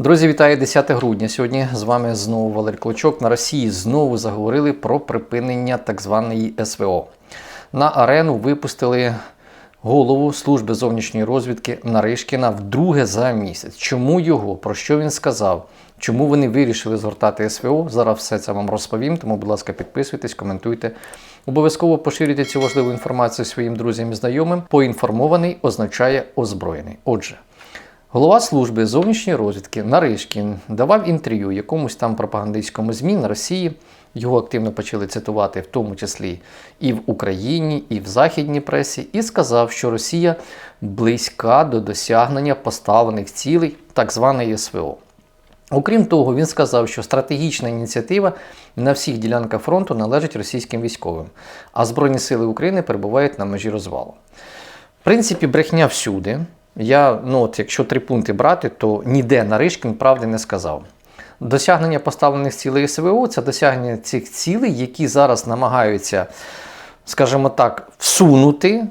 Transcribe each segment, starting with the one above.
Друзі, вітаю 10 грудня. Сьогодні з вами знову Валерій Клочок. На Росії знову заговорили про припинення так званої СВО. На арену випустили голову служби зовнішньої розвідки Наришкіна вдруге за місяць. Чому його? Про що він сказав? Чому вони вирішили згортати СВО? Зараз все це вам розповім. Тому, будь ласка, підписуйтесь, коментуйте. Обов'язково поширюйте цю важливу інформацію своїм друзям і знайомим. Поінформований означає озброєний. Отже. Голова служби зовнішньої розвідки Наришкін давав інтерв'ю якомусь там пропагандистському ЗМІ на Росії. Його активно почали цитувати, в тому числі і в Україні, і в західній пресі, і сказав, що Росія близька до досягнення поставлених цілей так званої СВО. Окрім того, він сказав, що стратегічна ініціатива на всіх ділянках фронту належить російським військовим, а Збройні сили України перебувають на межі розвалу. В принципі, брехня всюди. Я, ну от, якщо три пункти брати, то ніде Наришкін правди не сказав. Досягнення поставлених цілей СВО це досягнення цих цілей, які зараз намагаються, скажімо так, всунути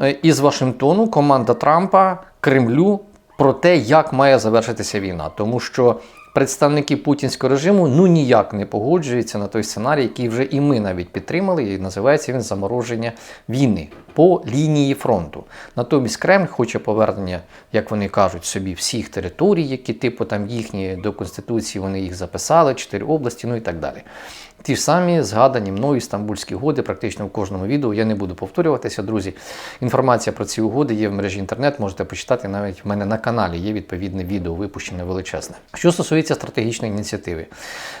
е, із Вашингтону команда Трампа Кремлю про те, як має завершитися війна. Тому що представники путінського режиму ну ніяк не погоджуються на той сценарій, який вже і ми навіть підтримали, і називається він замороження війни по лінії фронту. Натомість Кремль хоче повернення, як вони кажуть, собі всіх територій, які типу там їхні до Конституції вони їх записали, чотири області, ну і так далі. Ті ж самі згадані мною Стамбульські угоди, практично в кожному відео. Я не буду повторюватися, друзі. Інформація про ці угоди є в мережі інтернет, можете почитати навіть в мене на каналі. Є відповідне відео, випущене величезне. Що стосується стратегічної ініціативи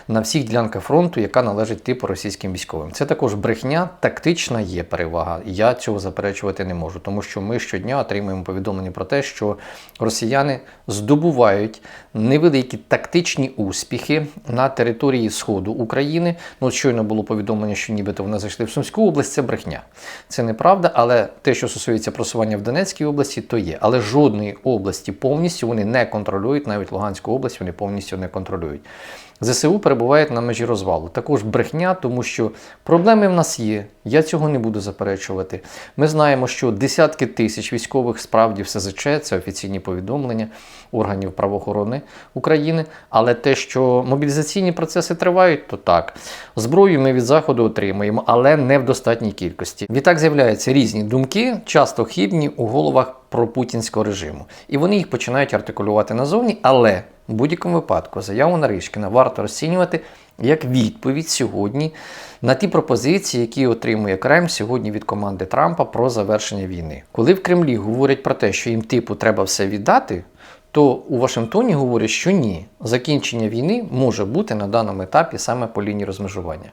на всіх ділянках фронту, яка належить типу російським військовим. Це також брехня, тактична є перевага. Я цього заперечувати не можу, тому що ми щодня отримуємо повідомлення про те, що росіяни здобувають невеликі тактичні успіхи на території Сходу України. Ну, щойно було повідомлення, що нібито вони зайшли в Сумську область, це брехня. Це неправда, але те, що стосується просування в Донецькій області, то є. Але жодної області повністю вони не контролюють, навіть Луганську область вони повністю не контролюють. ЗСУ перебувають на межі розвалу. Також брехня, тому що проблеми в нас є. Я цього не буду заперечувати. Ми знаємо, що десятки тисяч військових справді в СЗЧ, це офіційні повідомлення органів правоохорони України. Але те, що мобілізаційні процеси тривають, то так. Зброю ми від заходу отримуємо, але не в достатній кількості. Відтак з'являються різні думки, часто хибні у головах пропутінського режиму. І вони їх починають артикулювати назовні, але в будь-якому випадку заяву Наришкіна варто розцінювати як відповідь сьогодні на ті пропозиції, які отримує Кремль сьогодні від команди Трампа про завершення війни. Коли в Кремлі говорять про те, що їм типу треба все віддати. То у Вашингтоні говорять, що ні, закінчення війни може бути на даному етапі саме по лінії розмежування.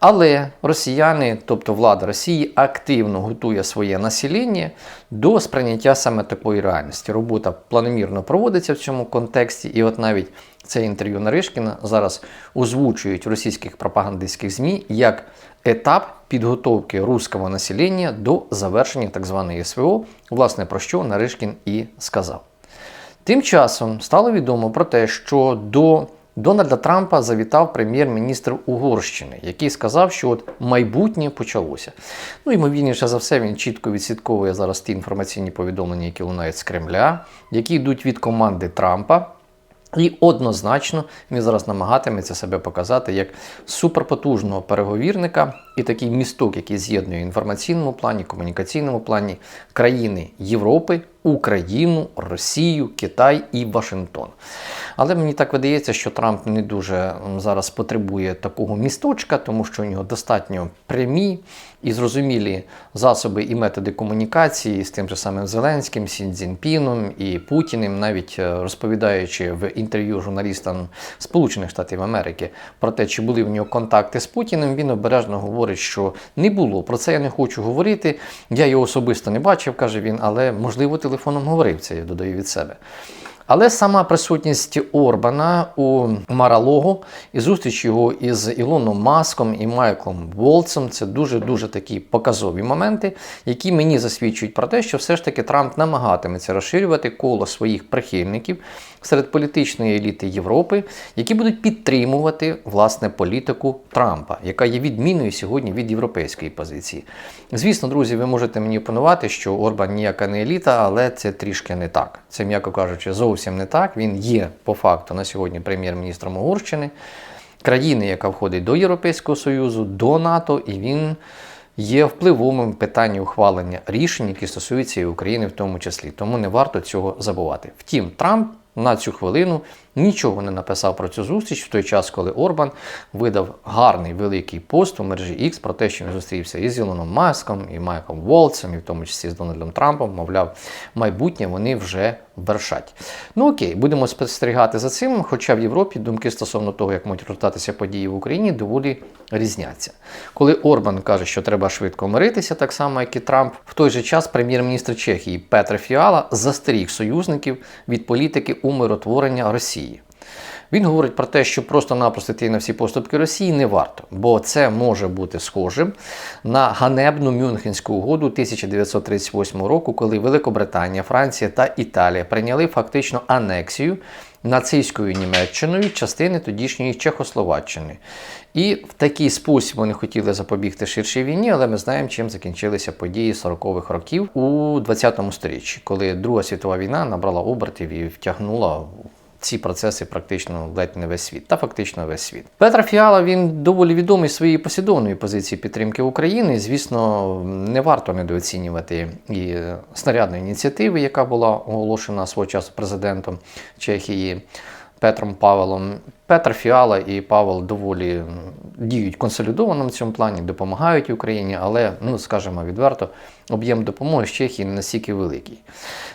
Але росіяни, тобто влада Росії, активно готує своє населення до сприйняття саме такої реальності. Робота планомірно проводиться в цьому контексті, і от навіть це інтерв'ю Наришкіна зараз озвучують в російських пропагандистських ЗМІ як етап підготовки руського населення до завершення так званої СВО, власне про що Наришкін і сказав. Тим часом стало відомо про те, що до Дональда Трампа завітав прем'єр-міністр Угорщини, який сказав, що от майбутнє почалося. Ну, ймовірніше за все, він чітко відслідковує зараз ті інформаційні повідомлення, які лунають з Кремля, які йдуть від команди Трампа. І однозначно він зараз намагатиметься себе показати як суперпотужного переговірника і такий місток, який з'єднує інформаційному плані, комунікаційному плані країни Європи, Україну, Росію, Китай і Вашингтон. Але мені так видається, що Трамп не дуже зараз потребує такого місточка, тому що у нього достатньо прямі і зрозумілі засоби і методи комунікації з тим же самим Зеленським, Сін Цзіньпіном і Путіним, навіть е, розповідаючи в інтерв'ю журналістам Сполучених Штатів Америки про те, чи були в нього контакти з Путіним, він обережно говорить, що не було. Про це я не хочу говорити. Я його особисто не бачив, каже він, але можливо телефоном говорив це, я додаю від себе. Але сама присутність Орбана у Маралого і зустріч його із Ілоном Маском і Майклом Волцем це дуже-дуже такі показові моменти, які мені засвідчують про те, що все ж таки Трамп намагатиметься розширювати коло своїх прихильників серед політичної еліти Європи, які будуть підтримувати власне політику Трампа, яка є відмінною сьогодні від європейської позиції. Звісно, друзі, ви можете мені опанувати, що Орбан ніяка не еліта, але це трішки не так. Це, м'яко кажучи, зовсім зовсім не так. Він є по факту на сьогодні прем'єр-міністром Угорщини, країни, яка входить до Європейського Союзу, до НАТО, і він є впливовим в питанні ухвалення рішень, які стосуються і України в тому числі. Тому не варто цього забувати. Втім, Трамп на цю хвилину нічого не написав про цю зустріч в той час, коли Орбан видав гарний великий пост у мережі X про те, що він зустрівся із Ілоном Маском, і Майком Волцем, і в тому числі з Дональдом Трампом. Мовляв, майбутнє вони вже вершать. Ну окей, будемо спостерігати за цим. Хоча в Європі думки стосовно того, як можуть розгортатися події в Україні, доволі різняться. Коли Орбан каже, що треба швидко миритися, так само як і Трамп, в той же час прем'єр-міністр Чехії Петр Фіала застеріг союзників від політики умиротворення Росії. Він говорить про те, що просто-напросто йти на всі поступки Росії не варто, бо це може бути схожим на ганебну Мюнхенську угоду 1938 року, коли Великобританія, Франція та Італія прийняли фактично анексію нацистською Німеччиною частини тодішньої Чехословаччини. І в такий спосіб вони хотіли запобігти ширшій війні, але ми знаємо, чим закінчилися події 40-х років у 20 сторіччі, коли Друга світова війна набрала обертів і втягнула ці процеси практично ледь не весь світ, та фактично весь світ. Петра Фіала він доволі відомий своєю послідовною позиції підтримки України. Звісно, не варто недооцінювати і снарядної ініціативи, яка була оголошена свого часу президентом Чехії. Петром Павелом. Петр Фіала і Павел доволі діють консолідовано в цьому плані, допомагають Україні, але, ну скажімо відверто, об'єм допомоги з Чехії не настільки великий.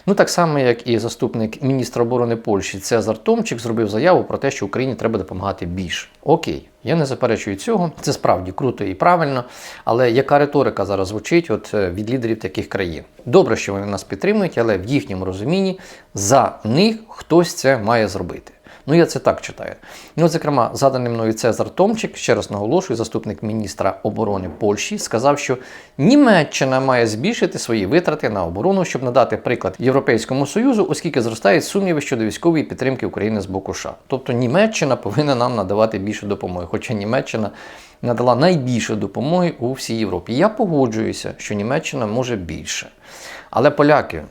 Ну так само, як і заступник міністра оборони Польщі Цезар Томчик зробив заяву про те, що Україні треба допомагати більше. Окей, я не заперечую цього. Це справді круто і правильно. Але яка риторика зараз звучить от від лідерів таких країн? Добре, що вони нас підтримують, але в їхньому розумінні за них хтось це має зробити. Ну, я це так читаю. Ну, зокрема, заданий мною Цезар Томчик, ще раз наголошую, заступник міністра оборони Польщі, сказав, що Німеччина має збільшити свої витрати на оборону, щоб надати приклад Європейському Союзу, оскільки зростають сумніви щодо військової підтримки України з боку США. Тобто Німеччина повинна нам надавати більше допомоги, хоча Німеччина надала найбільше допомоги у всій Європі. Я погоджуюся, що Німеччина може більше. Але поляки,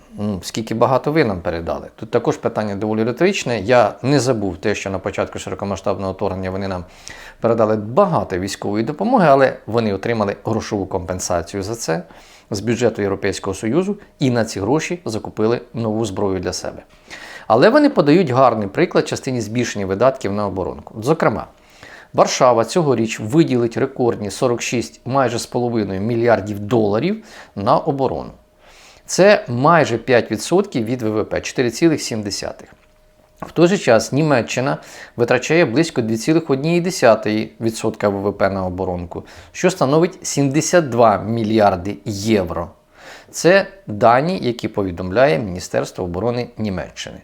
скільки багато ви нам передали. Тут також питання доволі риторичне. Я не забув те, що на початку широкомасштабного вторгнення вони нам передали багато військової допомоги, але вони отримали грошову компенсацію за це з бюджету Європейського Союзу і на ці гроші закупили нову зброю для себе. Але вони подають гарний приклад частині збільшення видатків на оборонку. Зокрема, Варшава цьогоріч виділить рекордні 46 майже з половиною мільярдів доларів на оборону. Це майже 5% від ВВП 4,7%. В той же час Німеччина витрачає близько 2,1% ВВП на оборонку, що становить 72 мільярди євро. Це дані, які повідомляє Міністерство оборони Німеччини.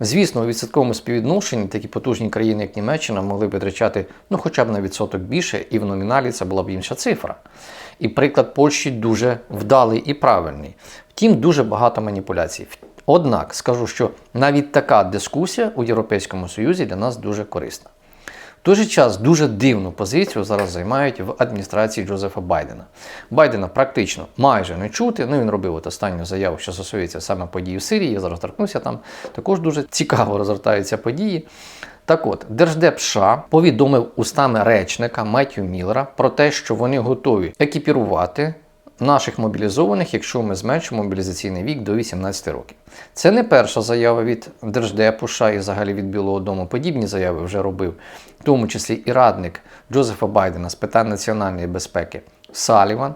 Звісно, у відсотковому співвідношенні такі потужні країни, як Німеччина, могли б витрачати ну, хоча б на відсоток більше, і в номіналі це була б інша цифра. І приклад Польщі дуже вдалий і правильний. Втім, дуже багато маніпуляцій. Однак скажу, що навіть така дискусія у Європейському Союзі для нас дуже корисна. В той же час дуже дивну позицію зараз займають в адміністрації Джозефа Байдена. Байдена практично майже не чути. Ну він робив от останню заяву, що стосується саме подій в Сирії. Я зараз торкнуся там. Також дуже цікаво розгортаються події. Так от, Держдеп США повідомив устами речника Меттю Міллера про те, що вони готові екіпірувати наших мобілізованих, якщо ми зменшимо мобілізаційний вік до 18 років. Це не перша заява від Держдепу США і взагалі від Білого Дому. Подібні заяви вже робив, в тому числі і радник Джозефа Байдена з питань національної безпеки Саліван.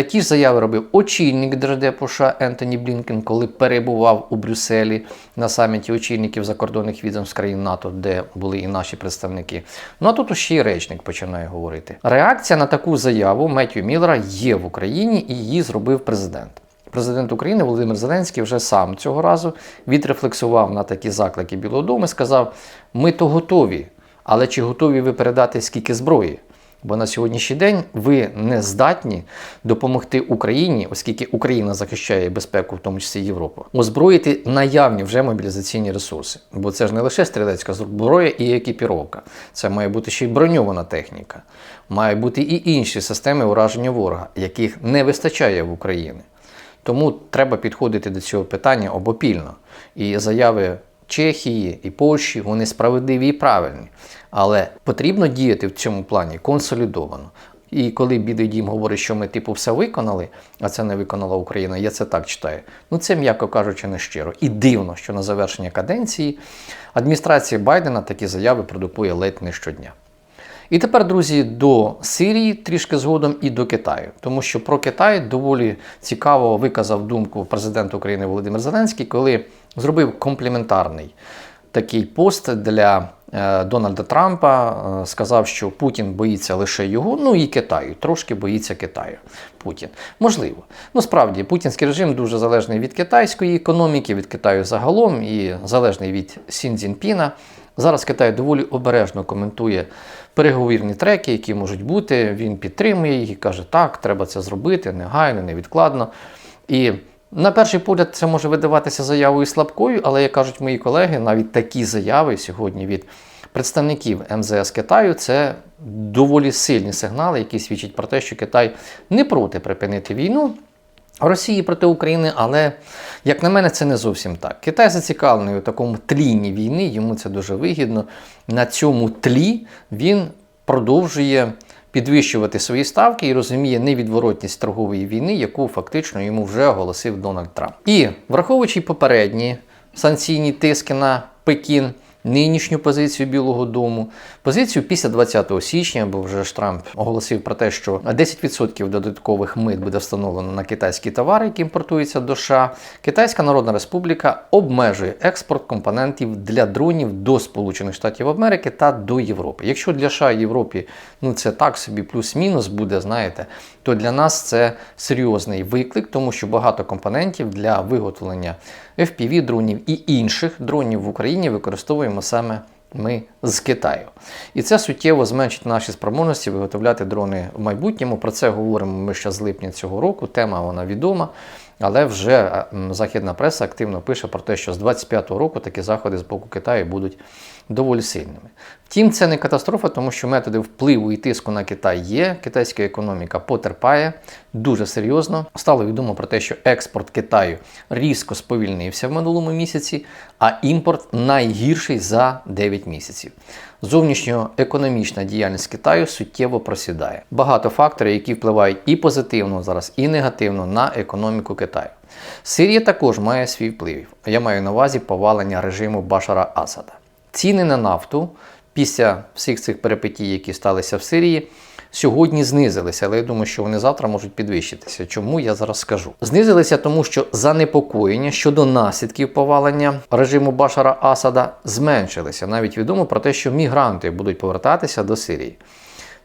Такі ж заяви робив очільник Держдепу США Ентоні Блінкен, коли перебував у Брюсселі на саміті очільників закордонних відомств країн НАТО, де були і наші представники. Ну а тут ще й речник починає говорити. Реакція на таку заяву Меттю Міллера є в Україні і її зробив президент. Президент України Володимир Зеленський вже сам цього разу відрефлексував на такі заклики Білого Дому і сказав: ми то готові, але чи готові ви передати скільки зброї? Бо на сьогоднішній день ви не здатні допомогти Україні, оскільки Україна захищає безпеку, в тому числі Європу, озброїти наявні вже мобілізаційні ресурси. Бо це ж не лише стрілецька зброя і екіпіровка, це має бути ще й броньована техніка, має бути і інші системи ураження ворога, яких не вистачає в Україні. Тому треба підходити до цього питання обопільно. І заяви Чехії і Польщі, вони справедливі і правильні. Але потрібно діяти в цьому плані консолідовано. І коли Білий дім говорить, що ми типу все виконали, а це не виконала Україна, я це так читаю. Ну це, м'яко кажучи, не щиро. І дивно, що на завершення каденції адміністрація Байдена такі заяви продукує ледь не щодня. І тепер, друзі, до Сирії трішки згодом і до Китаю, тому що про Китай доволі цікаво виказав думку президент України Володимир Зеленський, коли зробив компліментарний такий пост для е, Дональда Трампа. е, Сказав, що Путін боїться лише його, ну і Китаю, трошки боїться Китаю. Путін. Можливо. Ну справді, путінський режим дуже залежний від китайської економіки, від Китаю загалом і залежний від Сін Цзіньпіна. Зараз Китай доволі обережно коментує переговірні треки, які можуть бути. Він підтримує їх і каже, так, треба це зробити негайно, невідкладно. І на перший погляд це може видаватися заявою слабкою, але, як кажуть мої колеги, навіть такі заяви сьогодні від представників МЗС Китаю це доволі сильні сигнали, які свідчать про те, що Китай не проти припинити війну. Росії проти України, але, як на мене, це не зовсім так. Китай зацікавлений у такому тлінні війни, йому це дуже вигідно. На цьому тлі він продовжує підвищувати свої ставки і розуміє невідворотність торгової війни, яку фактично йому вже оголосив Дональд Трамп. І враховуючи попередні санкційні тиски на Пекін. Нинішню позицію Білого Дому, позицію після 20 січня, бо вже ж Трамп оголосив про те, що 10% додаткових мит буде встановлено на китайські товари, які імпортуються до США. Китайська Народна Республіка обмежує експорт компонентів для дронів до Сполучених Штатів Америки та до Європи. Якщо для США і Європі ну це так собі плюс-мінус буде, знаєте, то для нас це серйозний виклик, тому що багато компонентів для виготовлення FPV дронів і інших дронів в Україні використовуємо саме ми з Китаю. І це суттєво зменшить наші спроможності виготовляти дрони в майбутньому. Про це говоримо ми ще з липня цього року. Тема вона відома. Але вже західна преса активно пише про те, що з 25-го року такі заходи з боку Китаю будуть доволі сильними. Втім, це не катастрофа, тому що методи впливу і тиску на Китай є. Китайська економіка потерпає дуже серйозно. Стало відомо про те, що експорт Китаю різко сповільнився в минулому місяці, а імпорт найгірший за 9 місяців. Зовнішньоекономічна діяльність Китаю суттєво просідає. Багато факторів, які впливають і позитивно зараз, і негативно на економіку Китаю. Сирія також має свій вплив. Я маю на увазі повалення режиму Башара Асада. Ціни на нафту після всіх цих перипетій, які сталися в Сирії, сьогодні знизилися, але я думаю, що вони завтра можуть підвищитися. Чому я зараз скажу? Знизилися тому, що занепокоєння щодо наслідків повалення режиму Башара Асада зменшилися. Навіть відомо про те, що мігранти будуть повертатися до Сирії.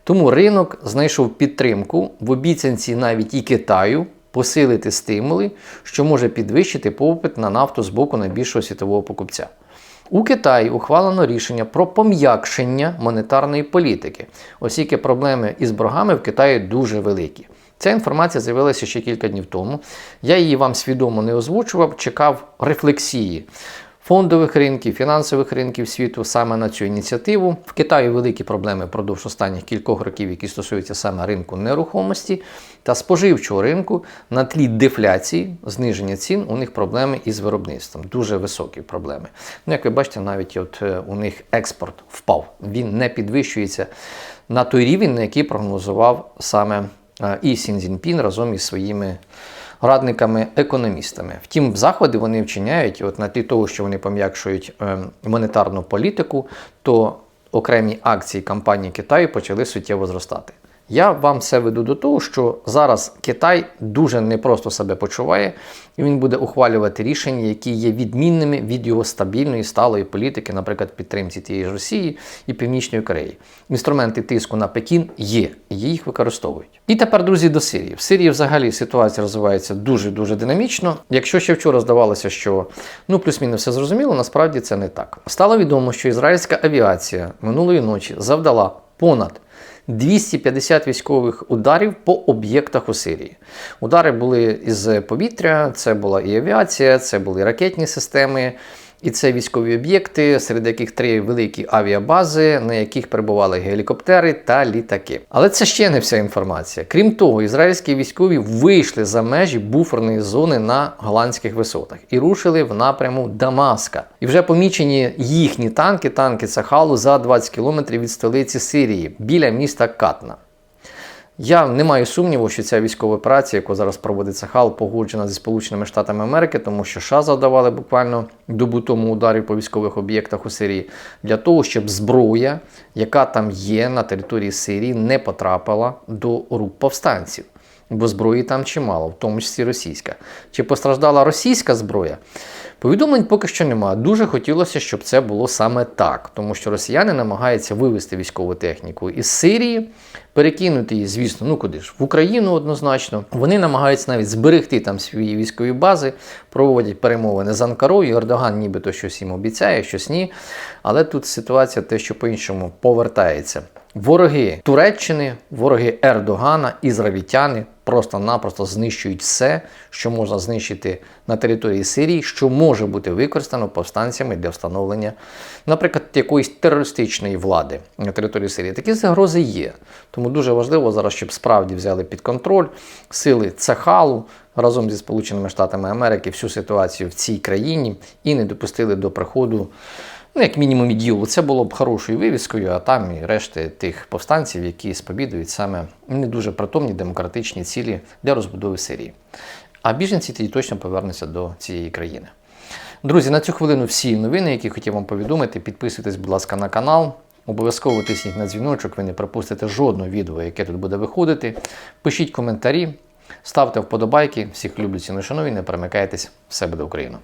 Тому ринок знайшов підтримку в обіцянці навіть і Китаю посилити стимули, що може підвищити попит на нафту з боку найбільшого світового покупця. У Китаї ухвалено рішення про пом'якшення монетарної політики, оскільки проблеми із боргами в Китаї дуже великі. Ця інформація з'явилася ще кілька днів тому. Я її вам свідомо не озвучував, чекав рефлексії фондових ринків, фінансових ринків світу саме на цю ініціативу. В Китаї великі проблеми впродовж останніх кількох років, які стосуються саме ринку нерухомості та споживчого ринку на тлі дефляції, зниження цін. У них проблеми із виробництвом, дуже високі проблеми. Ну, як ви бачите, навіть от е, у них експорт впав. Він не підвищується на той рівень, на який прогнозував саме е, і Сін Цзіньпін разом із своїми радниками-економістами. Втім, заходи вони вчиняють, от на тлі того, що вони пом'якшують е, монетарну політику, то окремі акції компанії Китаю почали суттєво зростати. Я вам це веду до того, що зараз Китай дуже непросто себе почуває, і він буде ухвалювати рішення, які є відмінними від його стабільної сталої політики, наприклад, підтримці тієї ж Росії і Північної Кореї. Інструменти тиску на Пекін є, і їх використовують. І тепер, друзі, до Сирії. В Сирії взагалі ситуація розвивається дуже дуже динамічно. Якщо ще вчора здавалося, що ну плюс-мінус все зрозуміло, насправді це не так. Стало відомо, що ізраїльська авіація минулої ночі завдала понад 250 військових ударів по об'єктах у Сирії. Удари були із повітря, це була і авіація, це були ракетні системи, І це військові об'єкти, серед яких три великі авіабази, на яких перебували гелікоптери та літаки. Але це ще не вся інформація. Крім того, ізраїльські військові вийшли за межі буферної зони на голландських висотах і рушили в напряму Дамаска. І вже помічені їхні танки, танки Сахалу за 20 кілометрів від столиці Сирії біля міста Катна. Я не маю сумніву, що ця військова операція, яку зараз проводить Сахал, погоджена зі Сполученими Штатами Америки, тому що США завдавали буквально добу тому ударів по військових об'єктах у Сирії для того, щоб зброя, яка там є на території Сирії, не потрапила до рук повстанців. Бо зброї там чимало, в тому числі російська. Чи постраждала російська зброя? Повідомлень поки що немає. Дуже хотілося, щоб це було саме так, тому що росіяни намагаються вивести військову техніку із Сирії, перекинути її, звісно, ну куди ж, в Україну однозначно. Вони намагаються навіть зберегти там свої військові бази, проводять перемовини з Анкарою. Ердоган нібито щось їм обіцяє, щось ні. Але тут ситуація те, що по-іншому повертається. Вороги Туреччини, вороги Ердогана, ізраїльтяни просто-напросто знищують все, що можна знищити на території Сирії, що може бути використано повстанцями для встановлення, наприклад, якоїсь терористичної влади на території Сирії. Такі загрози є. Тому дуже важливо зараз, щоб справді взяли під контроль сили Цахалу разом зі Сполученими Штатами Америки всю ситуацію в цій країні і не допустили до приходу ну, як мінімум, іділу. Це було б хорошою вивіскою, а там і решти тих повстанців, які сповідують саме не дуже притомні демократичні цілі для розбудови Сирії. А біженці тоді точно повернуться до цієї країни. Друзі, на цю хвилину всі новини, які хотів вам повідомити. Підписуйтесь, будь ласка, на канал. Обов'язково тисніть на дзвіночок, ви не пропустите жодного відео, яке тут буде виходити. Пишіть коментарі, ставте вподобайки. Всіх люблю ціну шановні, не перемикайтесь. Все буде Україна!